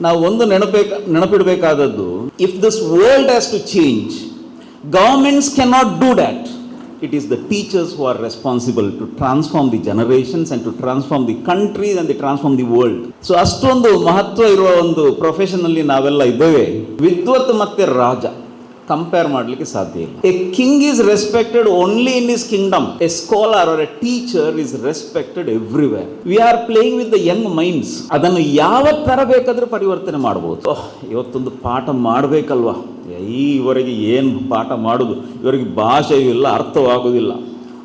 ನಾವು ಒಂದು ನೆನಪೇಕ ನೆನಪಿಡಬೇಕಾದದ್ದು if this world has to change governments can not do that it is the teachers who are responsible to transform the generations and to transform the countries and the transform the world so ಅಷ್ಟೊಂದು ಮಹತ್ವ ಇರುವ ಒಂದು ಪ್ರೊಫೆಷನಲ್ಲಿ ನಾವೆಲ್ಲ ಇದ್ದೇವೆ. ವಿದ್ವತ್ ಮತ್ತೆ ರಾಜ. Compare ಮಾಡಲಿಕ್ಕೆ ಸಾಧ್ಯ ಇಲ್ಲ. A king is respected only in his kingdom a scholar or a teacher is respected everywhere we are playing with the young minds ಅದನ್ನು ಯಾವ ತರ ಬೇಕಾದರೂ ಪರಿವರ್ತನೆ ಮಾಡಬಹುದು ಇವತ್ತೊಂದು ಪಾಠ ಮಾಡಬೇಕಲ್ವಾ? ಈವರೆಗೆ ಏನು ಪಾಠ ಮಾಡೋದು? ಇವರಿಗೆ ಭಾಷೆಯೂ ಇಲ್ಲ, ಅರ್ಥವಾಗೋದಿಲ್ಲ.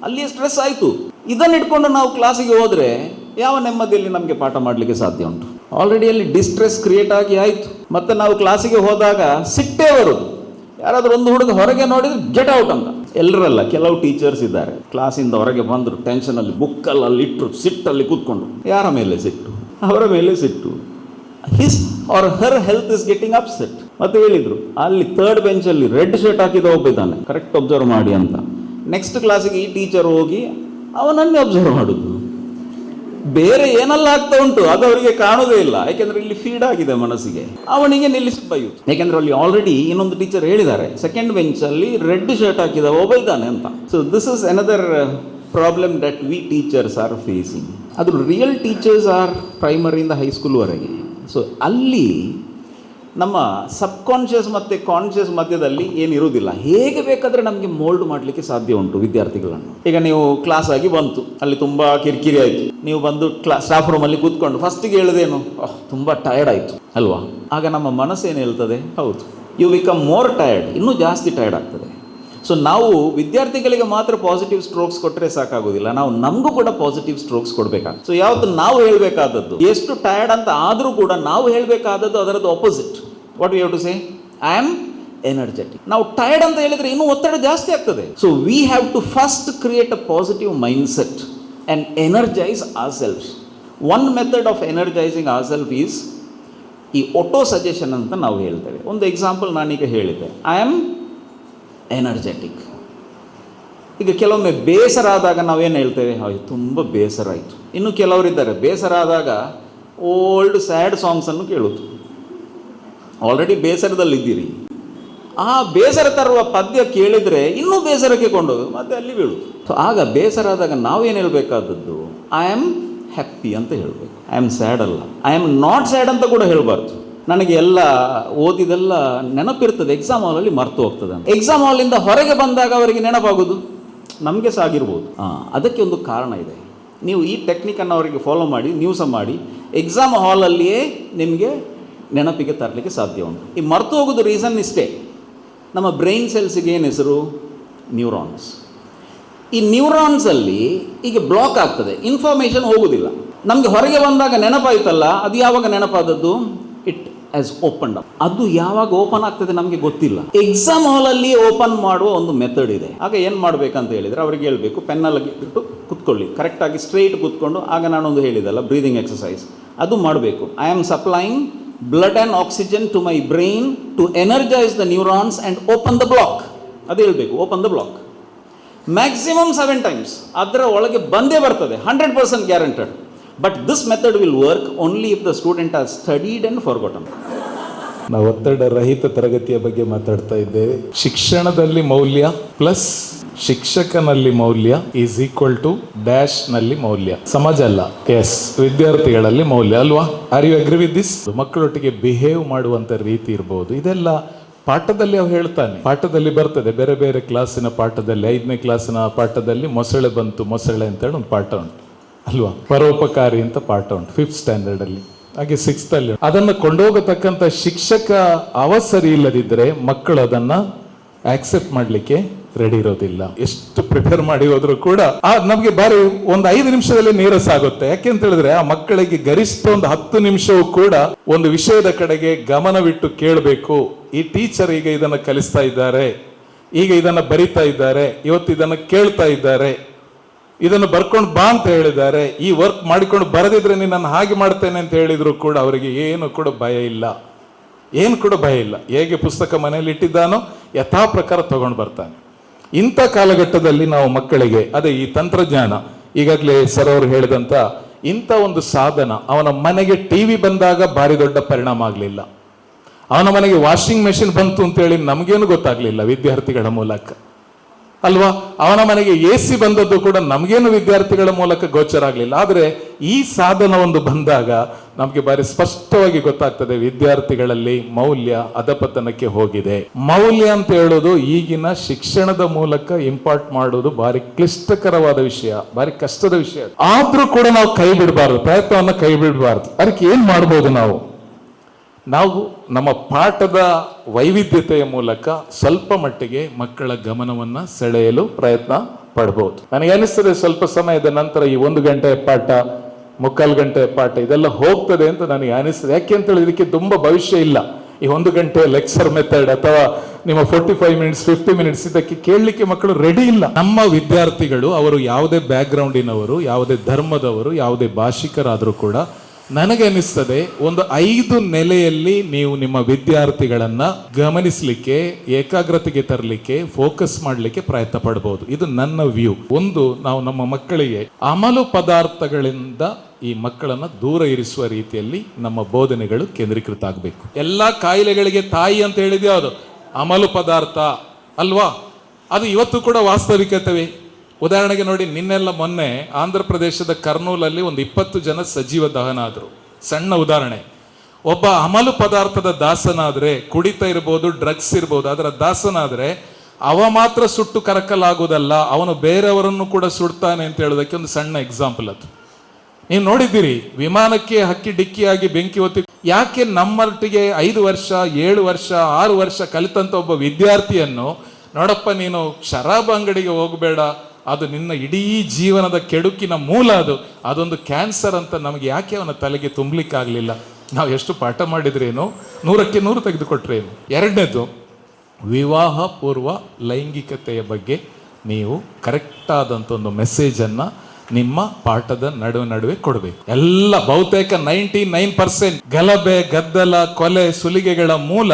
ಅಲ್ಲಿ ಸ್ಟ್ರೆಸ್ ಆಯಿತು. ಇದನ್ನು ಇಟ್ಕೊಂಡು ನಾವು ಕ್ಲಾಸಿಗೆ ಹೋದರೆ ಯಾವ ನೆಮ್ಮದಿಯಲ್ಲಿ ನಮಗೆ ಪಾಠ ಮಾಡಲಿಕ್ಕೆ ಸಾಧ್ಯ ಉಂಟು? ಆಲ್ರೆಡಿ ಅಲ್ಲಿ ಡಿಸ್ಟ್ರೆಸ್ ಕ್ರಿಯೇಟ್ ಆಗಿ ಆಯಿತು. ಮತ್ತು ನಾವು ಕ್ಲಾಸಿಗೆ ಹೋದಾಗ ಸಿಟ್ಟೇ ಬರೋದು. ಯಾರಾದರೂ ಒಂದು ಹುಡುಗ ಹೊರಗೆ ನೋಡಿದ್ರೆ ಗೆಟ್ ಔಟ್ ಅಂತ. ಎಲ್ಲರಲ್ಲ ಕೆಲವು ಟೀಚರ್ಸ್ ಇದ್ದಾರೆ. ಕ್ಲಾಸಿಂದ ಹೊರಗೆ ಬಂದರು ಟೆನ್ಷನಲ್ಲಿ ಬುಕ್ಕಲ್ಲಿ ಅಲ್ಲಿ ಇಟ್ಟರು ಸಿಟ್ಟಲ್ಲಿ ಕೂತ್ಕೊಂಡ್ರು ಯಾರ ಮೇಲೆ ಸಿಟ್ಟು ಅವರ ಮೇಲೆ ಸಿಟ್ಟು his or her health is getting upset ಮತ್ತೆ ಹೇಳಿದರು, ಅಲ್ಲಿ ಥರ್ಡ್ ಬೆಂಚಲ್ಲಿ ರೆಡ್ ಶರ್ಟ್ ಹಾಕಿದ ಒಬ್ಬ ಇದ್ದಾನೆ. ಕರೆಕ್ಟ್ ಅಬ್ಸರ್ವ್ ಮಾಡಿ ಅಂತ. ನೆಕ್ಸ್ಟ್ ಕ್ಲಾಸಿಗೆ ಈ ಟೀಚರ್ ಹೋಗಿ, ಅವನನ್ನೇ ಅಬ್ಸರ್ವ್ ಮಾಡುದು. ಬೇರೆ ಏನೆಲ್ಲ ಆಗ್ತಾ ಉಂಟು, ಅದು ಅವರಿಗೆ ಕಾಣೋದೇ ಇಲ್ಲ. ಯಾಕೆಂದ್ರೆ ಇಲ್ಲಿ ಫೀಡ್ ಆಗಿದೆ ಮನಸ್ಸಿಗೆ. ಅವನಿಗೆ ನಿಲ್ಲಿಸಿ ಬಯ್ಯು ಯಾಕೆಂದ್ರೆ ಅಲ್ಲಿ ಆಲ್ರೆಡಿ ಇನ್ನೊಂದು ಟೀಚರ್ ಹೇಳಿದ್ದಾರೆ ಸೆಕೆಂಡ್ ಬೆಂಚ್ ಅಲ್ಲಿ ರೆಡ್ ಶರ್ಟ್ ಹಾಕಿದ ಒಬ್ಬ ಅಂತ. So this is another problem that we teachers are facing ಅದು ರಿಯಲ್ ಟೀಚರ್ಸ್ ಆರ್ ಪ್ರೈಮರಿಯಿಂದ ಹೈಸ್ಕೂಲ್ವರೆಗೆ ಸೊ ಅಲ್ಲಿ ನಮ್ಮ ಸಬ್ಕಾನ್ಷಿಯಸ್ ಮತ್ತು ಕಾನ್ಷಿಯಸ್ ಮಧ್ಯದಲ್ಲಿ ಏನಿರುವುದಿಲ್ಲ. ಹೇಗೆ ಬೇಕಾದರೆ ನಮಗೆ ಮೋಲ್ಡ್ ಮಾಡಲಿಕ್ಕೆ ಸಾಧ್ಯ ಉಂಟು ವಿದ್ಯಾರ್ಥಿಗಳನ್ನು. ಈಗ ನೀವು ಕ್ಲಾಸ್ ಆಗಿ ಬಂತು. ಅಲ್ಲಿ ತುಂಬ ಕಿರಿಕಿರಿ ಆಯಿತು. ನೀವು ಬಂದು ಕ್ಲಾ ಸ್ಟಾಫ್ ರೂಮಲ್ಲಿ ಕೂತ್ಕೊಂಡು ಫಸ್ಟಿಗೆ ಹೇಳೋದೇನು? ತುಂಬ ಟಯರ್ಡ್ ಆಯಿತು. ಅಲ್ವಾ? ಆಗ ನಮ್ಮ ಮನಸ್ಸು ಏನು ಹೇಳ್ತದೆ? ಹೌದು. ಯು ಬಿಕಮ್ ಮೋರ್ ಟಯರ್ಡ್ ಇನ್ನೂ ಜಾಸ್ತಿ ಟಯರ್ಡ್ ಆಗ್ತದೆ. ಸೊ ನಾವು ವಿದ್ಯಾರ್ಥಿಗಳಿಗೆ ಮಾತ್ರ ಪಾಸಿಟಿವ್ ಸ್ಟ್ರೋಕ್ಸ್ ಕೊಟ್ಟರೆ ಸಾಕಾಗೋದಿಲ್ಲ. ನಾವು ನಮಗೂ ಕೂಡ ಪಾಸಿಟಿವ್ ಸ್ಟ್ರೋಕ್ಸ್ ಕೊಡಬೇಕಾಗ್ತದೆ ಸೊ ಯಾವತ್ತು ನಾವು ಹೇಳಬೇಕಾದದ್ದು, ಎಷ್ಟು ಟಯರ್ಡ್ ಅಂತ ಆದರೂ ಕೂಡ ನಾವು ಹೇಳಬೇಕಾದದ್ದು ಅದರದ್ದು opposite what you to say I am energetic ನಾವು ಟಯರ್ಡ್ ಅಂತ ಹೇಳಿದ್ರೆ ಇನ್ನೂ ಒತ್ತಡ ಜಾಸ್ತಿ ಆಗ್ತದೆ. So we have to first create a positive mindset and energise our self one method of energising our self is ಈ ಒಟೋ ಸಜೆಷನ್ ಅಂತ ನಾವು ಹೇಳ್ತೇವೆ. ಒಂದು ಎಕ್ಸಾಂಪಲ್ ನಾನೀಗ ಹೇಳಿದ್ದೆ. ಐ ಆಮ್ ಎನರ್ಜೆಟಿಕ್ ಈಗ ಕೆಲವೊಮ್ಮೆ ಬೇಸರ ಆದಾಗ ನಾವೇನು ಹೇಳ್ತೇವೆ? ಹಾಯ್, ತುಂಬ ಬೇಸರ ಆಯಿತು. ಇನ್ನು ಕೆಲವರಿದ್ದಾರೆ. ಬೇಸರ ಆದಾಗ ಓಲ್ಡ್ ಸ್ಯಾಡ್ ಸಾಂಗ್ಸನ್ನು ಕೇಳೋದು. ಆಲ್ರೆಡಿ ಬೇಸರದಲ್ಲಿದ್ದೀರಿ. ಆ ಬೇಸರ ತರುವ ಪದ್ಯ ಕೇಳಿದರೆ ಇನ್ನೂ ಬೇಸರಕ್ಕೆ ಕೊಂಡೋದು ಮತ್ತೆ ಅಲ್ಲಿ ಬೀಳುದು. ಸೊ ಆಗ ಬೇಸರ ಆದಾಗ ನಾವೇನು ಹೇಳಬೇಕಾದದ್ದು? ಐ ಆಮ್ ಹ್ಯಾಪಿ ಅಂತ ಹೇಳಬೇಕು. ಐ ಆಮ್ ಸ್ಯಾಡ್ ಅಲ್ಲ. ಐ ಆಮ್ ನಾಟ್ ಸ್ಯಾಡ್ ಅಂತ ಕೂಡ ಹೇಳಬಾರ್ದು. ನನಗೆ ಎಲ್ಲ ಓದಿದೆಲ್ಲ ನೆನಪಿರ್ತದೆ. ಎಕ್ಸಾಮ್ ಹಾಲಲ್ಲಿ ಮರ್ತು ಹೋಗ್ತದೆ ಎಕ್ಸಾಮ್ ಹಾಲಿಂದ ಹೊರಗೆ ಬಂದಾಗ ಅವರಿಗೆ ನೆನಪಾಗೋದು? ನಮಗೆ ಸಹ ಆಗಿರ್ಬೋದು. ಅದಕ್ಕೆ ಒಂದು ಕಾರಣ ಇದೆ. ನೀವು ಈ ಟೆಕ್ನಿಕನ್ನು ಅವರಿಗೆ ಫಾಲೋ ಮಾಡಿ ನೀವು ಸಹ ಮಾಡಿ ಎಕ್ಸಾಮ್ ಹಾಲಲ್ಲಿಯೇ ನಿಮಗೆ ನೆನಪಿಗೆ ತರಲಿಕ್ಕೆ ಸಾಧ್ಯ ಉಂಟು. ಈ ಮರ್ತು ಹೋಗೋದು ರೀಸನ್ ಇಷ್ಟೇ. ನಮ್ಮ ಬ್ರೈನ್ ಸೆಲ್ಸಿಗೆ ಏನು ಹೆಸರು? ನ್ಯೂರಾನ್ಸ್ ಈ ನ್ಯೂರಾನ್ಸಲ್ಲಿ ಈಗ ಬ್ಲಾಕ್ ಆಗ್ತದೆ. ಇನ್ಫಾರ್ಮೇಷನ್ ಹೋಗುವುದಿಲ್ಲ ನಮಗೆ ಹೊರಗೆ ಬಂದಾಗ ನೆನಪಾಯ್ತಲ್ಲ? ಅದು ಯಾವಾಗ ನೆನಪಾದದ್ದು? ಇಟ್ ಆಸ್ ಓಪನ್ ಅಪ್ ಅದು ಯಾವಾಗ ಓಪನ್ ಆಗ್ತದೆ ನಮಗೆ ಗೊತ್ತಿಲ್ಲ. ಎಕ್ಸಾಮ್ ಹಾಲಲ್ಲಿ ಓಪನ್ ಮಾಡುವ ಒಂದು ಮೆಥಡ್ ಇದೆ. ಆಗ ಏನು ಮಾಡಬೇಕಂತ ಹೇಳಿದರೆ ಅವರಿಗೆ ಹೇಳಬೇಕು ಪೆನ್ನಲ್ಲಿ ಬಿಟ್ಟು ಕುತ್ಕೊಳ್ಳಿ. ಕರೆಕ್ಟಾಗಿ ಸ್ಟ್ರೈಟ್ ಕೂತ್ಕೊಂಡು, ಆಗ ನಾನೊಂದು ಹೇಳಿದಲ್ಲ ಬ್ರೀದಿಂಗ್ ಎಕ್ಸಸೈಸ್ ಅದು ಮಾಡಬೇಕು. I am supplying blood and oxygen to my brain to energize the neurons and open the block ಅದು ಹೇಳಬೇಕು open the block maximum seven times ಅದರ ಒಳಗೆ ಬಂದೇ ಬರ್ತದೆ hundred percent guaranteed but this method will work only if the student are studied and forgotten ನಾವು ಒತ್ತಡ ರಹಿತ ತರಗತಿಯ ಬಗ್ಗೆ ಮಾತಾಡ್ತಾ ಇದ್ದೇವೆ. ಶಿಕ್ಷಣದಲ್ಲಿ ಮೌಲ್ಯ ಪ್ಲಸ್ ಶಿಕ್ಷಕನಲ್ಲಿ ಮೌಲ್ಯ ಈಸ್ ಈಕ್ವಲ್ ಟು ಡ್ಯಾಶ್ನಲ್ಲಿ ಮೌಲ್ಯ. ಸಮಾಜ ಅಲ್ಲ. ಎಸ್ ವಿದ್ಯಾರ್ಥಿಗಳಲ್ಲಿ ಮೌಲ್ಯ ಅಲ್ವಾ? Are you agree with this ಮಕ್ಕಳೊಟ್ಟಿಗೆ behave ಮಾಡುವಂತ ರೀತಿ ಇರಬಹುದು ಇದೆಲ್ಲ ಪಾಠದಲ್ಲಿ ಅವು ಹೇಳ್ತಾನೆ. ಪಾಠದಲ್ಲಿ ಬರ್ತದೆ. ಬೇರೆ ಬೇರೆ ಕ್ಲಾಸಿನ ಪಾಠದಲ್ಲಿ, ಐದನೇ ಕ್ಲಾಸಿನ ಪಾಠದಲ್ಲಿ ಮೊಸಳೆ ಬಂತು, ಮೊಸಳೆ ಅಂತೇಳಿ ಒಂದು ಪಾಠ ಉಂಟು. ಅಲ್ವಾ? ಪರೋಪಕಾರಿ ಅಂತ ಪಾಠ ಉಂಟು ಫಿಫ್ತ್ ಸ್ಟ್ಯಾಂಡರ್ಡ್ ಅಲ್ಲಿ. ಹಾಗೆ ಸಿಕ್ಸ್ತ್ ಅಲ್ಲಿ ಅದನ್ನು ಕೊಂಡೋಗತಕ್ಕಂಥ ಶಿಕ್ಷಕ ಅವಸರಿ ಇಲ್ಲದಿದ್ದರೆ ಮಕ್ಕಳು ಅದನ್ನ ಆಕ್ಸೆಪ್ಟ್ ಮಾಡಲಿಕ್ಕೆ ರೆಡಿ ಇರೋದಿಲ್ಲ. ಎಷ್ಟು ಪ್ರಿಪೇರ್ ಮಾಡಿ ಹೋದ್ರು ಕೂಡ, ಆ ನಮಗೆ ಬಾರಿ ಒಂದು ಐದು ನಿಮಿಷದಲ್ಲಿ ನೀರಸ ಆಗುತ್ತೆ. ಯಾಕೆ ಅಂತ ಹೇಳಿದ್ರೆ, ಆ ಮಕ್ಕಳಿಗೆ ಗರಿಷ್ಠ ಒಂದು ಹತ್ತು ನಿಮಿಷವೂ ಕೂಡ ಒಂದು ವಿಷಯದ ಕಡೆಗೆ ಗಮನವಿಟ್ಟು ಕೇಳಬೇಕು. ಈ ಟೀಚರ್ ಈಗ ಇದನ್ನ ಕಲಿಸ್ತಾ ಇದ್ದಾರೆ, ಈಗ ಇದನ್ನ ಬರಿತಾ ಇದ್ದಾರೆ, ಇವತ್ತು ಇದನ್ನ ಕೇಳ್ತಾ ಇದ್ದಾರೆ. ಇದನ್ನು ಬರ್ಕೊಂಡು ಬಾ ಅಂತ ಹೇಳಿದ್ದಾರೆ. ಈ ವರ್ಕ್ ಮಾಡಿಕೊಂಡು ಬರದಿದ್ರೆ ನಿನ್ನನ್ನು ಹಾಗೆ ಮಾಡ್ತೇನೆ ಅಂತ ಹೇಳಿದ್ರು ಕೂಡ ಅವರಿಗೆ ಏನು ಕೂಡ ಭಯ ಇಲ್ಲ. ಏನು ಕೂಡ ಭಯ ಇಲ್ಲ. ಹೇಗೆ ಪುಸ್ತಕ ಮನೆಯಲ್ಲಿ ಇಟ್ಟಿದ್ದಾನೋ ಯಥಾ ಪ್ರಕಾರ ತಗೊಂಡು ಬರ್ತಾನೆ. ಇಂಥ ಕಾಲಘಟ್ಟದಲ್ಲಿ ನಾವು ಮಕ್ಕಳಿಗೆ, ಅದೇ ಈ ತಂತ್ರಜ್ಞಾನ, ಈಗಾಗಲೇ ಸರ್ ಅವರು ಹೇಳಿದಂತ ಇಂಥ ಒಂದು ಸಾಧನ ಅವನ ಮನೆಗೆ ಟಿವಿ ಬಂದಾಗ ಭಾರಿ ದೊಡ್ಡ ಪರಿಣಾಮ ಆಗಲಿಲ್ಲ. ಅವನ ಮನೆಗೆ ವಾಷಿಂಗ್ ಮೆಷಿನ್ ಬಂತು ಅಂತೇಳಿ ನಮಗೇನು ಗೊತ್ತಾಗಲಿಲ್ಲ ವಿದ್ಯಾರ್ಥಿಗಳ ಮೂಲಕ. ಅಲ್ವಾ? ಅವನ ಮನೆಗೆ ಎ ಸಿ ಬಂದದ್ದು ಕೂಡ ನಮಗೇನು ವಿದ್ಯಾರ್ಥಿಗಳ ಮೂಲಕ ಗೋಚರ ಆಗಲಿಲ್ಲ. ಆದರೆ ಈ ಸಾಧನ ಒಂದು ಬಂದಾಗ ನಮಗೆ ಬಾರಿ ಸ್ಪಷ್ಟವಾಗಿ ಗೊತ್ತಾಗ್ತದೆ ವಿದ್ಯಾರ್ಥಿಗಳಲ್ಲಿ ಮೌಲ್ಯ ಅಧಪತನಕ್ಕೆ ಹೋಗಿದೆ. ಮೌಲ್ಯ ಅಂತ ಹೇಳೋದು ಈಗಿನ ಶಿಕ್ಷಣದ ಮೂಲಕ ಇಂಪಾರ್ಟ್ ಮಾಡೋದು ಬಾರಿ ಕ್ಲಿಷ್ಟಕರವಾದ ವಿಷಯ, ಬಾರಿ ಕಷ್ಟದ ವಿಷಯ ಆದ್ರೂ ಕೂಡ ನಾವು ಕೈ ಬಿಡಬಾರ್ದು, ಪ್ರಯತ್ನವನ್ನ ಕೈ ಬಿಡಬಾರ್ದು. ಅದಕ್ಕೆ ಏನ್ ಮಾಡ್ಬೋದು ನಾವು? ನಾವು ನಮ್ಮ ಪಾಠದ ವೈವಿಧ್ಯತೆಯ ಮೂಲಕ ಸ್ವಲ್ಪ ಮಟ್ಟಿಗೆ ಮಕ್ಕಳ ಗಮನವನ್ನು ಸೆಳೆಯಲು ಪ್ರಯತ್ನ ಪಡ್ಬೋದು. ನನಗೆ ಅನಿಸ್ತದೆ ಸ್ವಲ್ಪ ಸಮಯದ ನಂತರ ಈ ಒಂದು ಗಂಟೆ ಪಾಠ, ಮುಕ್ಕಾಲು ಗಂಟೆ ಪಾಠ ಇದೆಲ್ಲ ಹೋಗ್ತದೆ ಅಂತ ನನಗೆ ಅನಿಸ್ತದೆ. ಯಾಕೆ ಅಂತ ಹೇಳಿದ್ರೆ ಇದಕ್ಕೆ ತುಂಬಾ ಭವಿಷ್ಯ ಇಲ್ಲ. ಈ ಒಂದು ಗಂಟೆ ಲೆಕ್ಚರ್ ಮೆಥಡ್ ಅಥವಾ ನಿಮ್ಮ forty five minutes fifty minutes ಇದಕ್ಕೆ ಕೇಳಲಿಕ್ಕೆ ಮಕ್ಕಳು ರೆಡಿ ಇಲ್ಲ. ನಮ್ಮ ವಿದ್ಯಾರ್ಥಿಗಳು ಅವರು ಯಾವುದೇ ಬ್ಯಾಕ್ಗ್ರೌಂಡಿನವರು ಯಾವುದೇ ಧರ್ಮದವರು, ಯಾವುದೇ ಭಾಷಿಕರಾದರೂ ಕೂಡ ನನಗೆ ಅನಿಸ್ತದೆ ಒಂದು ಐದು ನೆಲೆಯಲ್ಲಿ ನೀವು ನಿಮ್ಮ ವಿದ್ಯಾರ್ಥಿಗಳನ್ನ ಗಮನಿಸಲಿಕ್ಕೆ, ಏಕಾಗ್ರತೆಗೆ ತರಲಿಕ್ಕೆ ಫೋಕಸ್ ಮಾಡಲಿಕ್ಕೆ ಪ್ರಯತ್ನ ಪಡಬಹುದು ಇದು ನನ್ನ ವ್ಯೂ ಒಂದು, ನಾವು ನಮ್ಮ ಮಕ್ಕಳಿಗೆ ಅಮಲು ಪದಾರ್ಥಗಳಿಂದ ಈ ಮಕ್ಕಳನ್ನ ದೂರ ಇರಿಸುವ ರೀತಿಯಲ್ಲಿ ನಮ್ಮ ಬೋಧನೆಗಳು ಕೇಂದ್ರೀಕೃತ ಆಗಬೇಕು. ಎಲ್ಲ ಕಾಯಿಲೆಗಳಿಗೆ ತಾಯಿ ಅಂತ ಹೇಳಿದ್ಯಾವುದು? ಅಮಲು ಪದಾರ್ಥ, ಅಲ್ವಾ? ಅದು ಇವತ್ತು ಕೂಡ ವಾಸ್ತವಿಕತೆವೆ. ಉದಾಹರಣೆಗೆ ನೋಡಿ, ನಿನ್ನೆಲ್ಲ ಮೊನ್ನೆ ಆಂಧ್ರ ಪ್ರದೇಶದ ಕರ್ನೂಲಲ್ಲಿ ಒಂದು ಇಪ್ಪತ್ತು ಜನ ಸಜೀವ ದಹನ ಆದರು ಸಣ್ಣ ಉದಾಹರಣೆ. ಒಬ್ಬ ಅಮಲು ಪದಾರ್ಥದ ದಾಸನಾದ್ರೆ, ಕುಡಿತ ಇರ್ಬೋದು, ಡ್ರಗ್ಸ್ ಇರ್ಬೋದು ಅದರ ದಾಸನಾದ್ರೆ, ಅವ ಮಾತ್ರ ಸುಟ್ಟು ಕರಕಲಾಗುವುದಲ್ಲ, ಅವನು ಬೇರೆಯವರನ್ನು ಕೂಡ ಸುಡ್ತಾನೆ ಅಂತ ಹೇಳೋದಕ್ಕೆ ಒಂದು ಸಣ್ಣ ಎಕ್ಸಾಂಪಲ್ ಅದು. ನೀವು ನೋಡಿದ್ದೀರಿ, ವಿಮಾನಕ್ಕೆ ಹಕ್ಕಿ ಡಿಕ್ಕಿಯಾಗಿ ಬೆಂಕಿ ಹೊತ್ತಿ ಯಾಕೆ ನಮ್ಮೊಟ್ಟಿಗೆ ಐದು ವರ್ಷ, ಏಳು ವರ್ಷ, ಆರು ವರ್ಷ ಕಲಿತಂಥ ಒಬ್ಬ ವಿದ್ಯಾರ್ಥಿಯನ್ನು, ನೋಡಪ್ಪ ನೀನು, ಶರಾಬ್ ಅಂಗಡಿಗೆ ಹೋಗಬೇಡ ಅದು ನಿನ್ನ ಇಡೀ ಜೀವನದ ಕೆಡುಕಿನ ಮೂಲ ಅದು. ಅದೊಂದು ಕ್ಯಾನ್ಸರ್ ಅಂತ ನಮಗೆ ಯಾಕೆ ಅವನ ತಲೆಗೆ ತುಂಬಲಿಕ್ಕಾಗಲಿಲ್ಲ? ನಾವು ಎಷ್ಟು ಪಾಠ ಮಾಡಿದ್ರೇನು? ನೂರಕ್ಕೆ ನೂರು ತೆಗೆದುಕೊಟ್ರೇನು? ಎರಡನೇದು ವಿವಾಹ ಪೂರ್ವ ಲೈಂಗಿಕತೆಯ ಬಗ್ಗೆ ನೀವು ಕರೆಕ್ಟ್ ಆದಂಥ ಒಂದು ಮೆಸೇಜನ್ನು ನಿಮ್ಮ ಪಾಠದ ನಡುವೆ ನಡುವೆ ಕೊಡಬೇಕು. ಎಲ್ಲ ಬಹುತೇಕ ನೈಂಟಿ ನೈನ್ ಪರ್ಸೆಂಟ್ ಗಲಭೆ, ಗದ್ದಲ, ಕೊಲೆ, ಸುಲಿಗೆಗಳ ಮೂಲ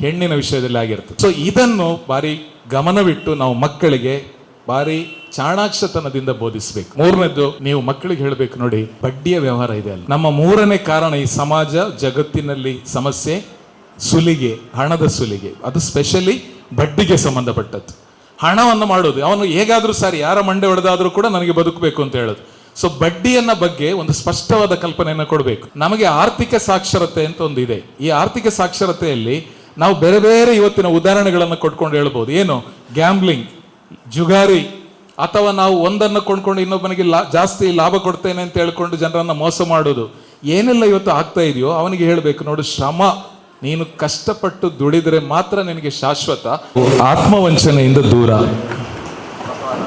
ಹೆಣ್ಣಿನ ವಿಷಯದಲ್ಲಿ ಆಗಿರ್ತದೆ. ಸೊ ಇದನ್ನು ಬಾರಿ ಗಮನವಿಟ್ಟು ನಾವು ಮಕ್ಕಳಿಗೆ ಬಾರಿ ಚಾಣಾಕ್ಷತನದಿಂದ ಬೋಧಿಸಬೇಕು. ಮೂರನೇದು ನೀವು ಮಕ್ಕಳಿಗೆ ಹೇಳಬೇಕು ನೋಡಿ ಬಡ್ಡಿಯ ವ್ಯವಹಾರ ಇದೆ ಅಲ್ಲ. ನಮ್ಮ ಮೂರನೇ ಕಾರಣ ಈ ಸಮಾಜ ಜಗತ್ತಿನಲ್ಲಿ ಸಮಸ್ಯೆ ಸುಲಿಗೆ ಹಣದ ಸುಲಿಗೆ. ಅದು ಸ್ಪೆಷಲಿ ಬಡ್ಡಿಗೆ ಸಂಬಂಧಪಟ್ಟದ್ದು. ಹಣವನ್ನು ಮಾಡೋದು. ಅವನು ಹೇಗಾದರೂ ಸರಿ ಯಾರ ಮಂಡೆ ಹೊಡೆದಾದರೂ ಕೂಡ ನನಗೆ ಬದುಕಬೇಕು ಅಂತ ಹೇಳೋದು. ಸೊ ಬಡ್ಡಿಯನ್ನ ಬಗ್ಗೆ ಒಂದು ಸ್ಪಷ್ಟವಾದ ಕಲ್ಪನೆಯನ್ನು ಕೊಡಬೇಕು. ನಮಗೆ ಆರ್ಥಿಕ ಸಾಕ್ಷರತೆ ಅಂತ ಒಂದು ಇದೆ. ಈ ಆರ್ಥಿಕ ಸಾಕ್ಷರತೆಯಲ್ಲಿ ನಾವು ಬೇರೆ ಬೇರೆ ಇವತ್ತಿನ ಉದಾಹರಣೆಗಳನ್ನು ಕೊಟ್ಕೊಂಡು ಹೇಳ್ಬೋದು. ಏನು? ಗ್ಯಾಂಬ್ಲಿಂಗ್ ಜುಗಾರಿ ಅಥವಾ ನಾವು ಒಂದನ್ನು ಕೊಂಡ್ಕೊಂಡು ಇನ್ನೊಬ್ಬನಿಗೆ ಲಾ, ಜಾಸ್ತಿ ಲಾಭ ಕೊಡ್ತೇನೆ ಅಂತ ಹೇಳ್ಕೊಂಡು ಜನರನ್ನು ಮೋಸ ಮಾಡೋದು, ಏನೆಲ್ಲ ಇವತ್ತು ಆಗ್ತಾ ಇದೆಯೋ ಅವನಿಗೆ ಹೇಳಬೇಕು, ನೋಡು, ಶ್ರಮ, ನೀನು ಕಷ್ಟಪಟ್ಟು ದುಡಿದರೆ ಮಾತ್ರ ನಿನಗೆ ಶಾಶ್ವತ, ಆತ್ಮವಂಚನೆಯಿಂದ ದೂರ.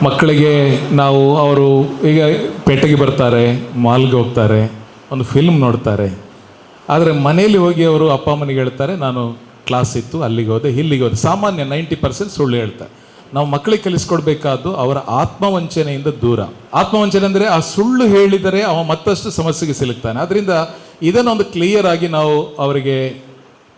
ಮಕ್ಕಳಿಗೆ ನಾವು, ಅವರು ಈಗ ಪೇಟೆಗೆ ಬರ್ತಾರೆ, ಮಾಲ್ಗೆ ಹೋಗ್ತಾರೆ, ಒಂದು ಫಿಲ್ಮ್ ನೋಡ್ತಾರೆ. ಆದರೆ ಮನೆಯಲ್ಲಿ ಹೋಗಿ ಅವರು ಅಪ್ಪ ಅಮ್ಮನಿಗೆ ಹೇಳ್ತಾರೆ, ನಾನು ಕ್ಲಾಸ್ ಇತ್ತು, ಅಲ್ಲಿಗೆ ಹೋದೆ, ಇಲ್ಲಿಗೆ ಹೋದೆ. ಸಾಮಾನ್ಯ ನೈಂಟಿ ಪರ್ಸೆಂಟ್ ಸುಳ್ಳು ಹೇಳ್ತಾರೆ. ನಾವು ಮಕ್ಕಳಿಗೆ ಕಲಿಸ್ಕೊಡ್ಬೇಕಾದ್ದು ಅವರ ಆತ್ಮವಂಚನೆಯಿಂದ ದೂರ. ಆತ್ಮವಂಚನೆ ಅಂದರೆ ಆ ಸುಳ್ಳು ಹೇಳಿದರೆ ಅವ ಮತ್ತಷ್ಟು ಸಮಸ್ಯೆಗೆ ಸಿಲುಕ್ತಾನೆ. ಅದರಿಂದ ಇದನ್ನೊಂದು ಕ್ಲಿಯರ್ ಆಗಿ ನಾವು ಅವರಿಗೆ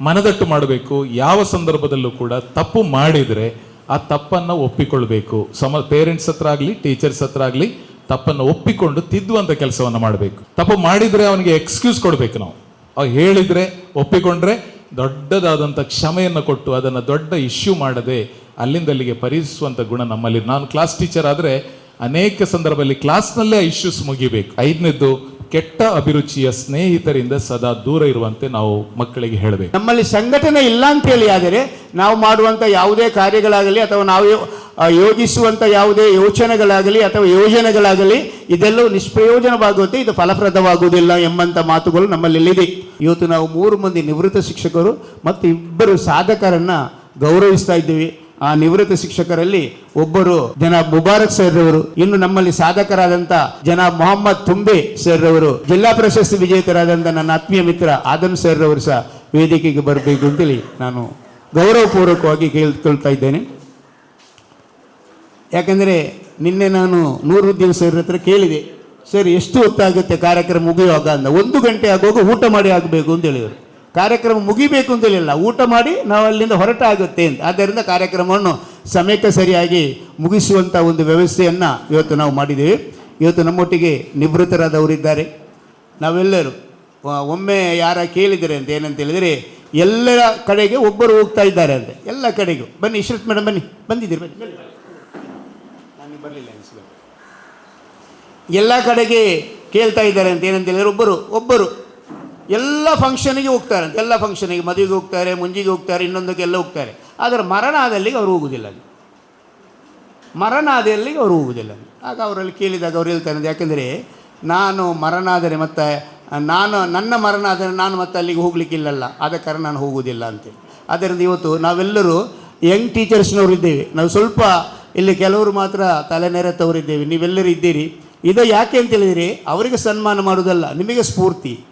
ಮನದಟ್ಟು ಮಾಡಬೇಕು. ಯಾವ ಸಂದರ್ಭದಲ್ಲೂ ಕೂಡ ತಪ್ಪು ಮಾಡಿದರೆ ಆ ತಪ್ಪನ್ನು ಒಪ್ಪಿಕೊಳ್ಬೇಕು. ಸಮ ಪೇರೆಂಟ್ಸ್ ಹತ್ರ ಆಗಲಿ ಟೀಚರ್ಸ್ ಹತ್ರ ಆಗಲಿ ತಪ್ಪನ್ನು ಒಪ್ಪಿಕೊಂಡು ತಿದ್ದುವಂಥ ಕೆಲಸವನ್ನು ಮಾಡಬೇಕು. ತಪ್ಪು ಮಾಡಿದರೆ ಅವನಿಗೆ ಎಕ್ಸ್ಕ್ಯೂಸ್ ಕೊಡಬೇಕು ನಾವು. ಅವ್ ಹೇಳಿದರೆ, ಒಪ್ಪಿಕೊಂಡ್ರೆ ದೊಡ್ಡದಾದಂಥ ಕ್ಷಮೆಯನ್ನು ಕೊಟ್ಟು ಅದನ್ನು ದೊಡ್ಡ ಇಶ್ಯೂ ಮಾಡದೆ ಅಲ್ಲಿಂದ ಅಲ್ಲಿಗೆ ಪರಿಹರಿಸುವಂಥ ಗುಣ ನಮ್ಮಲ್ಲಿ. ನಾನು ಕ್ಲಾಸ್ ಟೀಚರ್ ಆದರೆ ಅನೇಕ ಸಂದರ್ಭದಲ್ಲಿ ಕ್ಲಾಸ್ನಲ್ಲೇ ಆ ಇಶ್ಯೂಸ್ ಮುಗಿಬೇಕು. ಐದನೇದ್ದು, ಕೆಟ್ಟ ಅಭಿರುಚಿಯ ಸ್ನೇಹಿತರಿಂದ ಸದಾ ದೂರ ಇರುವಂತೆ ನಾವು ಮಕ್ಕಳಿಗೆ ಹೇಳಬೇಕು. ನಮ್ಮಲ್ಲಿ ಸಂಘಟನೆ ಇಲ್ಲ ಅಂತೇಳಿ ಆದರೆ ನಾವು ಮಾಡುವಂಥ ಯಾವುದೇ ಕಾರ್ಯಗಳಾಗಲಿ ಅಥವಾ ನಾವು ಯೋಜಿಸುವಂಥ ಯಾವುದೇ ಯೋಚನೆಗಳಾಗಲಿ ಅಥವಾ ಯೋಜನೆಗಳಾಗಲಿ ಇದೆಲ್ಲವೂ ನಿಷ್ಪ್ರಯೋಜನವಾಗುತ್ತೆ. ಇದು ಫಲಪ್ರದವಾಗುವುದಿಲ್ಲ ಎಂಬಂಥ ಮಾತುಗಳು ನಮ್ಮಲ್ಲಿಲ್ಲಿದೆ. ಇವತ್ತು ನಾವು ಮೂರು ಮಂದಿ ನಿವೃತ್ತ ಶಿಕ್ಷಕರು ಮತ್ತು ಇಬ್ಬರು ಸಾಧಕರನ್ನು ಗೌರವಿಸ್ತಾ ಇದ್ದೀವಿ. ಆ ನಿವೃತ್ತ ಶಿಕ್ಷಕರಲ್ಲಿ ಒಬ್ಬರು ಜನ ಮುಬಾರಕ್ ಸರ್ ರವರು ಇನ್ನು ನಮ್ಮಲ್ಲಿ ಸಾಧಕರಾದಂತ ಜನ ಮೊಹಮ್ಮದ್ ತುಂಬೆ ಸರ್ ರವರು ಜಿಲ್ಲಾ ಪ್ರಶಸ್ತಿ ವಿಜೇತರಾದಂತ ನನ್ನ ಆತ್ಮೀಯ ಮಿತ್ರ ಆದಮ್ ಸರ್ ರವರು ಸಹ ವೇದಿಕೆಗೆ ಬರಬೇಕು ಅಂತೇಳಿ ನಾನು ಗೌರವಪೂರ್ವಕವಾಗಿ ಕೇಳ್ಕೊಳ್ತಾ ಇದ್ದೇನೆ. ಯಾಕಂದರೆ ನಿನ್ನೆ ನಾನು ನೂರುದ್ದೀನ್ ಸರ್ ಹತ್ರ ಕೇಳಿದೆ, ಸರ್, ಎಷ್ಟು ಹೊತ್ತಾಗುತ್ತೆ ಕಾರ್ಯಕ್ರಮ ಮುಗಿಯುವಾಗ? ಅಂದ. ಒಂದು ಗಂಟೆ ಆಗುವಾಗ ಊಟ ಮಾಡಿ ಆಗಬೇಕು ಅಂತ ಹೇಳಿದರು ಕಾರ್ಯಕ್ರಮ ಮುಗಿಬೇಕು ಅಂತೇಳಿಲ್ಲ ಊಟ ಮಾಡಿ ನಾವು ಅಲ್ಲಿಂದ ಹೊರಟಾಗುತ್ತೆ ಅಂತ. ಆದ್ದರಿಂದ ಕಾರ್ಯಕ್ರಮವನ್ನು ಸಮಯಕ್ಕೆ ಸರಿಯಾಗಿ ಮುಗಿಸುವಂಥ ಒಂದು ವ್ಯವಸ್ಥೆಯನ್ನು ಇವತ್ತು ನಾವು ಮಾಡಿದ್ದೀವಿ. ಇವತ್ತು ನಮ್ಮೊಟ್ಟಿಗೆ ನಿವೃತ್ತರಾದವರಿದ್ದಾರೆ. ನಾವೆಲ್ಲರೂ ಒಮ್ಮೆ ಯಾರ ಕೇಳಿದರೆ ಅಂತ ಏನಂತ ಹೇಳಿದರೆ, ಎಲ್ಲರ ಕಡೆಗೆ ಒಬ್ಬರು ಹೋಗ್ತಾ ಇದ್ದಾರೆ ಅಂತ. ಎಲ್ಲ ಕಡೆಗೂ. ಬನ್ನಿ ಇಶ್ರತ್ ಮೇಡಮ್ ಬನ್ನಿ. ಬಂದಿದ್ದೀರಿ, ಬನ್ನಿ. ನಾನು ಬರಲಿಲ್ಲ ಎಲ್ಲ ಕಡೆಗೆ ಕೇಳ್ತಾ ಇದ್ದಾರೆ ಅಂತ ಏನಂತ ಹೇಳಿದ್ರೆ, ಒಬ್ಬರು ಒಬ್ಬರು ಎಲ್ಲ ಫಂಕ್ಷನಿಗೆ ಹೋಗ್ತಾರೆ ಅಂತ ಎಲ್ಲ ಫಂಕ್ಷನಿಗೆ ಮದುವೆಗೆ ಹೋಗ್ತಾರೆ, ಮುಂಜಿಗೆ ಹೋಗ್ತಾರೆ ಇನ್ನೊಂದಕ್ಕೆ ಎಲ್ಲ ಹೋಗ್ತಾರೆ. ಆದರೆ ಮರಣ ಆದಲ್ಲಿಗೆ ಅವರು ಹೋಗುವುದಿಲ್ಲ ಅಲ್ಲಿ. ಮರಣ ಆದಲ್ಲಿಗೆ ಅವರು ಹೋಗುವುದಿಲ್ಲ ಆಗ ಅವರಲ್ಲಿ ಕೇಳಿದಾಗ ಅವ್ರು ಹೇಳ್ತಾರೆ ಯಾಕೆಂದರೆ ನಾನು ಮರಣಾದರೆ ಮತ್ತು, ನಾನು, ನನ್ನ ಮರಣ ಆದರೆ ನಾನು ಮತ್ತೆ ಅಲ್ಲಿಗೆ ಹೋಗ್ಲಿಕ್ಕಿಲ್ಲಲ್ಲ ಆದ ಕಾರಣ ನಾನು ಹೋಗುವುದಿಲ್ಲ ಅಂತೇಳಿ. ಆದ್ದರಿಂದ ಇವತ್ತು ನಾವೆಲ್ಲರೂ ಯಂಗ್ ಟೀಚರ್ಸ್ನವರು ಇದ್ದೇವೆ. ನಾವು ಸ್ವಲ್ಪ ಇಲ್ಲಿ ಕೆಲವರು ಮಾತ್ರ ತಲೆನೆರೆತವರಿದ್ದೇವೆ ನೀವೆಲ್ಲರೂ ಇದ್ದೀರಿ. ಇದು ಯಾಕೆ ಅಂತ ಹೇಳಿದರೆ, ಅವರಿಗೆ ಸನ್ಮಾನ ಮಾಡುವುದಲ್ಲ, ನಿಮಗೆ ಸ್ಫೂರ್ತಿ.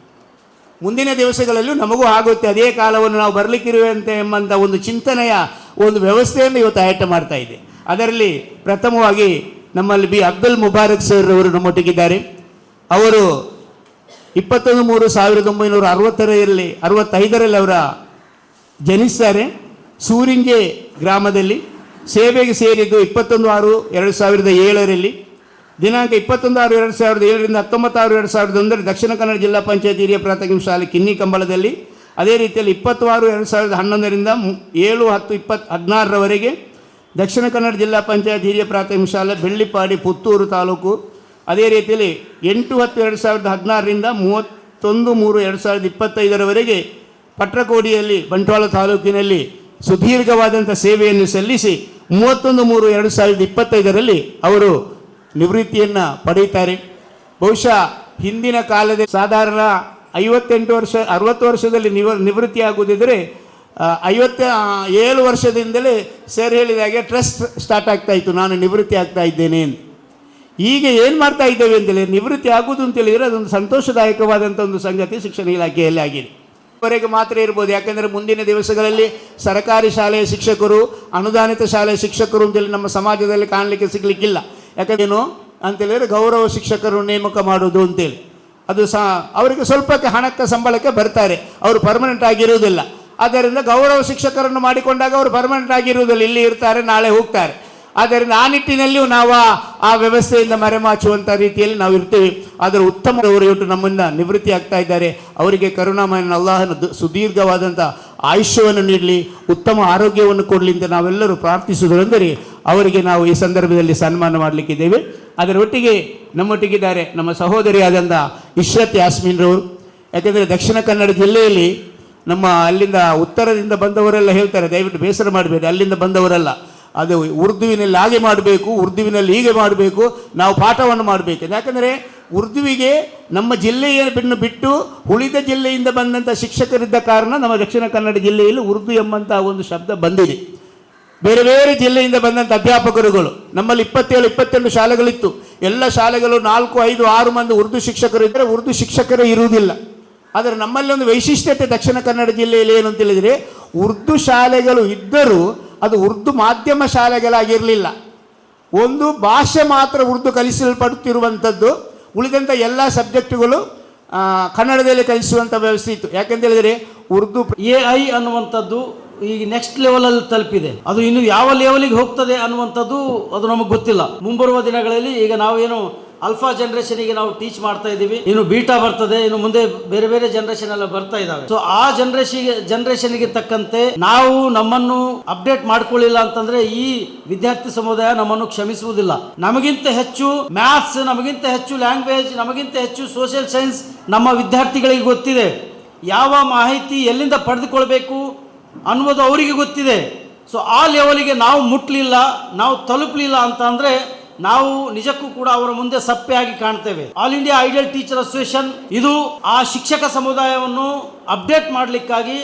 ಮುಂದಿನ ದಿವಸಗಳಲ್ಲೂ ನಮಗೂ ಆಗುತ್ತೆ. ಅದೇ ಕಾಲವನ್ನು ನಾವು ಬರಲಿಕ್ಕಿರುವಂತೆ ಎಂಬಂಥ ಒಂದು ಚಿಂತನೆಯ ಒಂದು ವ್ಯವಸ್ಥೆಯನ್ನು ಇವತ್ತು ಆಯಟ ಮಾಡ್ತಾ ಇದೆ. ಅದರಲ್ಲಿ ಪ್ರಥಮವಾಗಿ ನಮ್ಮಲ್ಲಿ ಬಿ ಅಬ್ದುಲ್ ಮುಬಾರಕ್ ಸರ್ ಅವರು ನಮ್ಮೊಟ್ಟಿಗಿದ್ದಾರೆ. ಅವರು ಇಪ್ಪತ್ತೊಂದು ಮೂರು ಸಾವಿರದ ಒಂಬೈನೂರ ಅರವತ್ತರಲ್ಲಿ, ಅರವತ್ತೈದರಲ್ಲಿ ಅವರ ಜನಿಸ್ತಾರೆ. ಸೂರಿಂಜೆ ಗ್ರಾಮದಲ್ಲಿ ಸೇವೆಗೆ ಸೇರಿದ್ದು ಇಪ್ಪತ್ತೊಂದು ಆರು ಎರಡು ಸಾವಿರದ ಏಳರಲ್ಲಿ. ದಿನಾಂಕ ಇಪ್ಪತ್ತೊಂದು ಆರು ಎರಡು ಸಾವಿರದ ಏಳರಿಂದ ಹತ್ತೊಂಬತ್ತಾರು ಎರಡು ಸಾವಿರದ ಒಂದರಲ್ಲಿ ದಕ್ಷಿಣ ಕನ್ನಡ ಜಿಲ್ಲಾ ಪಂಚಾಯತ್ ಹಿರಿಯ ಪ್ರಾಥಮಿಕ ಶಾಲೆ ಕಿನ್ನಿ ಕಂಬಳದಲ್ಲಿ ಅದೇ ರೀತಿಯಲ್ಲಿ ಇಪ್ಪತ್ತಾರು ಎರಡು ಸಾವಿರದ ಹನ್ನೊಂದರಿಂದ ಏಳು ಹತ್ತು ಇಪ್ಪತ್ತು ಹದಿನಾರರವರೆಗೆ ದಕ್ಷಿಣ ಕನ್ನಡ ಜಿಲ್ಲಾ ಪಂಚಾಯತ್ ಹಿರಿಯ ಪ್ರಾಥಮಿಕ ಶಾಲೆ ಬೆಳ್ಳಿಪಾಡಿ ಪುತ್ತೂರು ತಾಲೂಕು ಅದೇ ರೀತಿಯಲ್ಲಿ ಎಂಟು ಹತ್ತು ಎರಡು ಸಾವಿರದ ಹದಿನಾರರಿಂದ ಮೂವತ್ತೊಂದು ಮೂರು ಎರಡು ಸಾವಿರದ ಇಪ್ಪತ್ತೈದರವರೆಗೆ ಪಟ್ರಕೋಡಿಯಲ್ಲಿ ಬಂಟ್ವಾಳ ತಾಲೂಕಿನಲ್ಲಿ ಸುದೀರ್ಘವಾದಂಥ ಸೇವೆಯನ್ನು ಸಲ್ಲಿಸಿ ಮೂವತ್ತೊಂದು ಮೂರು ಎರಡು ಸಾವಿರದ ಇಪ್ಪತ್ತೈದರಲ್ಲಿ ಅವರು ನಿವೃತ್ತಿಯನ್ನು ಪಡೆಯುತ್ತಾರೆ. ಬಹುಶಃ ಹಿಂದಿನ ಕಾಲದ ಸಾಧಾರಣ ಐವತ್ತೆಂಟು ವರ್ಷ, ಅರವತ್ತು ವರ್ಷದಲ್ಲಿ ನಿವ, ನಿವೃತ್ತಿ ಆಗುವುದಿದ್ದರೆ ಐವತ್ತ ಏಳು ವರ್ಷದಿಂದಲೇ ಸರ್ ಹೇಳಿದ ಹಾಗೆ ಟ್ರಸ್ಟ್ ಸ್ಟಾರ್ಟ್ ಆಗ್ತಾ ಇತ್ತು, ನಾನು ನಿವೃತ್ತಿ ಆಗ್ತಾ ಇದ್ದೇನೆ ಅಂತ. ಈಗ ಏನು ಮಾಡ್ತಾ ಇದ್ದೇವೆ ಅಂತೇಳಿ ನಿವೃತ್ತಿ ಆಗುವುದು ಅಂತ ಹೇಳಿದರೆ ಅದೊಂದು ಸಂತೋಷದಾಯಕವಾದಂಥ ಒಂದು ಸಂಗತಿ ಶಿಕ್ಷಣ ಇಲಾಖೆಯಲ್ಲಿ ಆಗಿದೆ. ವರೆಗೆ ಮಾತ್ರ ಇರ್ಬೋದು, ಯಾಕೆಂದರೆ ಮುಂದಿನ ದಿವಸಗಳಲ್ಲಿ ಸರ್ಕಾರಿ ಶಾಲೆಯ ಶಿಕ್ಷಕರು, ಅನುದಾನಿತ ಶಾಲೆಯ ಶಿಕ್ಷಕರು ಅಂತೇಳಿ ನಮ್ಮ ಸಮಾಜದಲ್ಲಿ ಕಾಣಲಿಕ್ಕೆ ಸಿಗಲಿಕ್ಕಿಲ್ಲ. ಯಾಕಂದ್ರೇನು ಅಂತೇಳಿದರೆ ಗೌರವ ಶಿಕ್ಷಕರು ನೇಮಕ ಮಾಡೋದು ಅಂತೇಳಿ. ಅದು ಸಹ ಅವರಿಗೆ ಸ್ವಲ್ಪಕ್ಕೆ ಹಣಕ್ಕೆ ಸಂಬಳಕ್ಕೆ ಬರ್ತಾರೆ. ಅವರು ಪರ್ಮನೆಂಟ್ ಆಗಿರುವುದಿಲ್ಲ. ಆದ್ದರಿಂದ ಗೌರವ ಶಿಕ್ಷಕರನ್ನು ಮಾಡಿಕೊಂಡಾಗ ಅವರು ಪರ್ಮನೆಂಟ್ ಆಗಿರುವುದಿಲ್ಲ. ಇಲ್ಲಿ ಇರ್ತಾರೆ, ನಾಳೆ ಹೋಗ್ತಾರೆ. ಆದ್ದರಿಂದ ಆ ನಿಟ್ಟಿನಲ್ಲಿಯೂ ನಾವು ಆ- ವ್ಯವಸ್ಥೆಯಿಂದ ಮರೆಮಾಚುವಂಥ ರೀತಿಯಲ್ಲಿ ನಾವು ಇರ್ತೀವಿ. ಆದರೆ ಉತ್ತಮವರು ಇವತ್ತು ನಮ್ಮಿಂದ ನಿವೃತ್ತಿ ಆಗ್ತಾ ಇದ್ದಾರೆ. ಅವರಿಗೆ ಕರುಣಾಮಯನ ಅಲ್ಲಾಹನ ಸುದೀರ್ಘವಾದಂಥ ಆಯುಷ್ಯವನ್ನು ನೀಡಲಿ, ಉತ್ತಮ ಆರೋಗ್ಯವನ್ನು ಕೊಡಲಿ ಅಂತ ನಾವೆಲ್ಲರೂ ಪ್ರಾರ್ಥಿಸುವುದರೆಂದರೆ ಅವರಿಗೆ ನಾವು ಈ ಸಂದರ್ಭದಲ್ಲಿ ಸನ್ಮಾನ ಮಾಡಲಿಕ್ಕಿದ್ದೇವೆ. ಅದರ ಒಟ್ಟಿಗೆ ನಮ್ಮೊಟ್ಟಿಗಿದ್ದಾರೆ ನಮ್ಮ ಸಹೋದರಿಯಾದಂಥ ಇಶ್ರತ್ ಯಾಸ್ಮಿನ್ರವರು ಯಾಕೆಂದರೆ ದಕ್ಷಿಣ ಕನ್ನಡ ಜಿಲ್ಲೆಯಲ್ಲಿ ನಮ್ಮ ಅಲ್ಲಿಂದ ಉತ್ತರದಿಂದ ಬಂದವರೆಲ್ಲ ಹೇಳ್ತಾರೆ, ದಯವಿಟ್ಟು ಬೇಸರ ಮಾಡಬೇಡಿ, ಅಲ್ಲಿಂದ ಬಂದವರಲ್ಲ. ಅದು ಉರ್ದುವಿನಲ್ಲಿ ಹಾಗೆ ಮಾಡಬೇಕು, ಉರ್ದುವಿನಲ್ಲಿ ಹೀಗೆ ಮಾಡಬೇಕು, ನಾವು ಪಾಠವನ್ನು ಮಾಡಬೇಕು. ಯಾಕಂದರೆ ಉರ್ದುವಿಗೆ ನಮ್ಮ ಜಿಲ್ಲೆಯನ್ನು ಬಿಟ್ಟು ಉಳಿದ ಜಿಲ್ಲೆಯಿಂದ ಬಂದಂಥ ಶಿಕ್ಷಕರಿದ್ದ ಕಾರಣ ನಮ್ಮ ದಕ್ಷಿಣ ಕನ್ನಡ ಜಿಲ್ಲೆಯಲ್ಲಿ ಉರ್ದು ಎಂಬಂಥ ಒಂದು ಶಬ್ದ ಬಂದಿದೆ. ಬೇರೆ ಬೇರೆ ಜಿಲ್ಲೆಯಿಂದ ಬಂದಂಥ ಅಧ್ಯಾಪಕರುಗಳು, ನಮ್ಮಲ್ಲಿ ಇಪ್ಪತ್ತೇಳು ಇಪ್ಪತ್ತೆರಡು ಶಾಲೆಗಳಿತ್ತು. ಎಲ್ಲ ಶಾಲೆಗಳು ನಾಲ್ಕು, ಐದು, ಆರು ಮಂದಿ ಉರ್ದು ಶಿಕ್ಷಕರು ಇದ್ದರೆ ಉರ್ದು ಶಿಕ್ಷಕರೇ ಇರುವುದಿಲ್ಲ. ಆದರೆ ನಮ್ಮಲ್ಲಿ ಒಂದು ವೈಶಿಷ್ಟ್ಯತೆ ದಕ್ಷಿಣ ಕನ್ನಡ ಜಿಲ್ಲೆಯಲ್ಲಿ ಏನು ಅಂತ ಹೇಳಿದರೆ, ಉರ್ದು ಶಾಲೆಗಳು ಇದ್ದರೂ ಅದು ಉರ್ದು ಮಾಧ್ಯಮ ಶಾಲೆಗಳಾಗಿರಲಿಲ್ಲ. ಒಂದು ಭಾಷೆ ಮಾತ್ರ ಉರ್ದು ಕಲಿಸಲ್ಪಡುತ್ತಿರುವಂಥದ್ದು, ಉಳಿದಂಥ ಎಲ್ಲ ಸಬ್ಜೆಕ್ಟುಗಳು ಕನ್ನಡದಲ್ಲಿ ಕಲಿಸುವಂಥ ವ್ಯವಸ್ಥೆ ಇತ್ತು. ಯಾಕೆಂತ ಹೇಳಿದರೆ, ಉರ್ದು ಎ ಐ ಅನ್ನುವಂಥದ್ದು ಈಗ ನೆಕ್ಸ್ಟ್ ಲೆವೆಲಲ್ಲಿ ತಲುಪಿದೆ. ಅದು ಇನ್ನು ಯಾವ ಲೆವೆಲಿಗೆ ಹೋಗ್ತದೆ ಅನ್ನುವಂಥದ್ದು ಅದು ನಮಗೆ ಗೊತ್ತಿಲ್ಲ. ಮುಂಬರುವ ದಿನಗಳಲ್ಲಿ ಈಗ ನಾವೇನು ಅಲ್ಫಾ ಜನರೇಷನ್ಗೆ ನಾವು ಟೀಚ್ ಮಾಡ್ತಾ ಇದ್ದೀವಿ. ಇನ್ನು ಬೀಟಾ ಬರ್ತದೆ. ಇನ್ನು ಮುಂದೆ ಬೇರೆ ಬೇರೆ ಜನರೇಷನ್ ಎಲ್ಲ ಬರ್ತಾ ಇದಾವೆ ಸೊ ಆ ಜನರೇಷನ್ಗೆ ಜನರೇಷನ್ಗೆ ತಕ್ಕಂತೆ ನಾವು ನಮ್ಮನ್ನು ಅಪ್ಡೇಟ್ ಮಾಡ್ಕೊಳ್ಳಿಲ್ಲ ಅಂತಂದ್ರೆ ಈ ವಿದ್ಯಾರ್ಥಿ ಸಮುದಾಯ ನಮ್ಮನ್ನು ಕ್ಷಮಿಸುವುದಿಲ್ಲ. ನಮಗಿಂತ ಹೆಚ್ಚು ಮ್ಯಾಥ್ಸ್ ನಮಗಿಂತ ಹೆಚ್ಚು ಲ್ಯಾಂಗ್ವೇಜ್ ನಮಗಿಂತ ಹೆಚ್ಚು ಸೋಷಿಯಲ್ ಸೈನ್ಸ್ ನಮ್ಮ ವಿದ್ಯಾರ್ಥಿಗಳಿಗೆ ಗೊತ್ತಿದೆ. ಯಾವ ಮಾಹಿತಿ ಎಲ್ಲಿಂದ ಪಡೆದುಕೊಳ್ಬೇಕು ಅನ್ನೋದು ಅವರಿಗೆ ಗೊತ್ತಿದೆ. ಸೊ ಆ ಲೆವೆಲಿಗೆ ನಾವು ಮುಟ್ಲಿಲ್ಲ, ನಾವು ತಲುಪಲಿಲ್ಲ ಅಂತ ಅಂದರೆ ನಾವು ನಿಜಕ್ಕೂ ಕೂಡ ಅವರ ಮುಂದೆ ಸಪ್ಪೆಯಾಗಿ ಕಾಣ್ತೇವೆ. All India ideal teacher association ಇದು ಆ ಶಿಕ್ಷಕ ಸಮುದಾಯವನ್ನು ಅಪ್ಡೇಟ್ ಮಾಡಲಿಕ್ಕಾಗಿ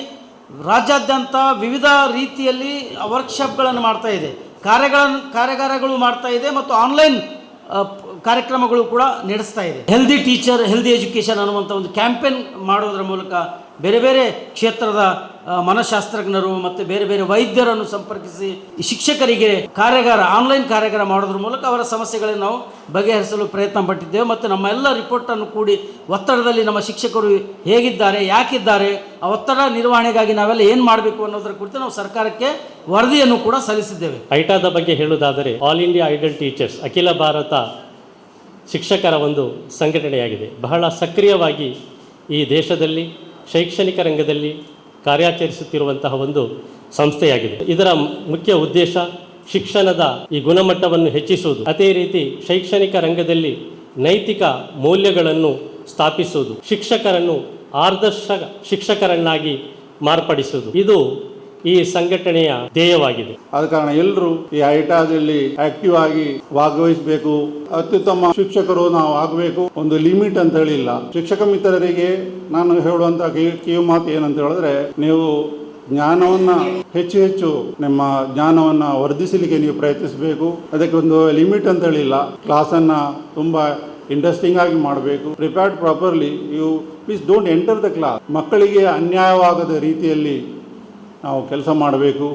ರಾಜ್ಯಾದ್ಯಂತ ವಿವಿಧ ರೀತಿಯಲ್ಲಿ ವರ್ಕ್ಶಾಪ್ಗಳನ್ನು ಮಾಡ್ತಾ ಇದೆ. ಕಾರ್ಯಗಳನ್ನು ಕಾರ್ಯಾಗಾರಗಳು ಮಾಡ್ತಾ ಇದೆ ಮತ್ತು ಆನ್ಲೈನ್ ಕಾರ್ಯಕ್ರಮಗಳು ಕೂಡ ನಡೆಸ್ತಾ ಇದೆ. ಹೆಲ್ದಿ ಟೀಚರ್ ಹೆಲ್ದಿ ಎಜುಕೇಷನ್ ಅನ್ನುವಂಥ ಒಂದು ಕ್ಯಾಂಪೇನ್ ಮಾಡೋದ್ರ ಮೂಲಕ ಬೇರೆ ಬೇರೆ ಕ್ಷೇತ್ರದ ಮನಃಶಾಸ್ತ್ರಜ್ಞರು ಮತ್ತು ಬೇರೆ ಬೇರೆ ವೈದ್ಯರನ್ನು ಸಂಪರ್ಕಿಸಿ ಶಿಕ್ಷಕರಿಗೆ ಕಾರ್ಯಾಗಾರ, ಆನ್ಲೈನ್ ಕಾರ್ಯಾಗಾರ ಮಾಡೋದ್ರ ಮೂಲಕ ಅವರ ಸಮಸ್ಯೆಗಳನ್ನು ನಾವು ಬಗೆಹರಿಸಲು ಪ್ರಯತ್ನ ಪಟ್ಟಿದ್ದೇವೆ. ಮತ್ತು ನಮ್ಮ ಎಲ್ಲ ರಿಪೋರ್ಟನ್ನು ಕೂಡಿ ಒತ್ತಡದಲ್ಲಿ ನಮ್ಮ ಶಿಕ್ಷಕರು ಹೇಗಿದ್ದಾರೆ, ಯಾಕಿದ್ದಾರೆ, ಆ ಒತ್ತಡ ನಿರ್ವಹಣೆಗಾಗಿ ನಾವೆಲ್ಲ ಏನು ಮಾಡಬೇಕು ಅನ್ನೋದರ ಕುರಿತು ನಾವು ಸರ್ಕಾರಕ್ಕೆ ವರದಿಯನ್ನು ಕೂಡ ಸಲ್ಲಿಸಿದ್ದೇವೆ. ಐಟಾದ ಬಗ್ಗೆ ಹೇಳುವುದಾದರೆ ಆಲ್ ಇಂಡಿಯಾ ಐಡಲ್ ಟೀಚರ್ಸ್ ಅಖಿಲ ಭಾರತ ಶಿಕ್ಷಕರ ಒಂದು ಸಂಘಟನೆಯಾಗಿದೆ. ಬಹಳ ಸಕ್ರಿಯವಾಗಿ ಈ ದೇಶದಲ್ಲಿ, ಶೈಕ್ಷಣಿಕ ರಂಗದಲ್ಲಿ ಕಾರ್ಯಾಚರಿಸುತ್ತಿರುವಂತಹ ಒಂದು ಸಂಸ್ಥೆಯಾಗಿದೆ. ಇದರ ಮುಖ್ಯ ಉದ್ದೇಶ ಶಿಕ್ಷಣದ ಈ ಗುಣಮಟ್ಟವನ್ನು ಹೆಚ್ಚಿಸುವುದು. ಅದೇ ರೀತಿ ಶೈಕ್ಷಣಿಕ ರಂಗದಲ್ಲಿ ನೈತಿಕ ಮೌಲ್ಯಗಳನ್ನು ಸ್ಥಾಪಿಸುವುದು. ಶಿಕ್ಷಕರನ್ನು ಆದರ್ಶ ಶಿಕ್ಷಕರನ್ನಾಗಿ ಮಾರ್ಪಡಿಸುವುದು. ಇದು ಈ ಸಂಘಟನೆಯ ಧ್ಯೇಯವಾಗಿದೆ. ಆದ ಕಾರಣ ಎಲ್ಲರೂ ಈ ಐಟಾದಲ್ಲಿ ಆಕ್ಟಿವ್ ಆಗಿ ಭಾಗವಹಿಸಬೇಕು. ಅತ್ಯುತ್ತಮ ಶಿಕ್ಷಕರು ನಾವು ಆಗಬೇಕು. ಒಂದು ಲಿಮಿಟ್ ಅಂತ ಹೇಳಿಲ್ಲ. ಶಿಕ್ಷಕ ಮಿತ್ರರಿಗೆ ನಾನು ಹೇಳುವಂತ ಕಿವಿ ಮಾತು ಏನಂತ ಹೇಳಿದ್ರೆ, ನೀವು ಜ್ಞಾನವನ್ನ ಹೆಚ್ಚು ಹೆಚ್ಚು ನಿಮ್ಮ ಜ್ಞಾನವನ್ನ ವರ್ಧಿಸಲಿಕ್ಕೆ ನೀವು ಪ್ರಯತ್ನಿಸಬೇಕು. ಅದಕ್ಕೆ ಒಂದು ಲಿಮಿಟ್ ಅಂತ ಹೇಳಿಲ್ಲ. ಕ್ಲಾಸನ್ನ ತುಂಬಾ ಇಂಟ್ರೆಸ್ಟಿಂಗ್ ಆಗಿ ಮಾಡಬೇಕು. Prepared properly you please don't enter the class ಮಕ್ಕಳಿಗೆ ಅನ್ಯಾಯವಾಗದ ರೀತಿಯಲ್ಲಿ ನಾವು ಕೆಲಸ ಮಾಡಬೇಕು.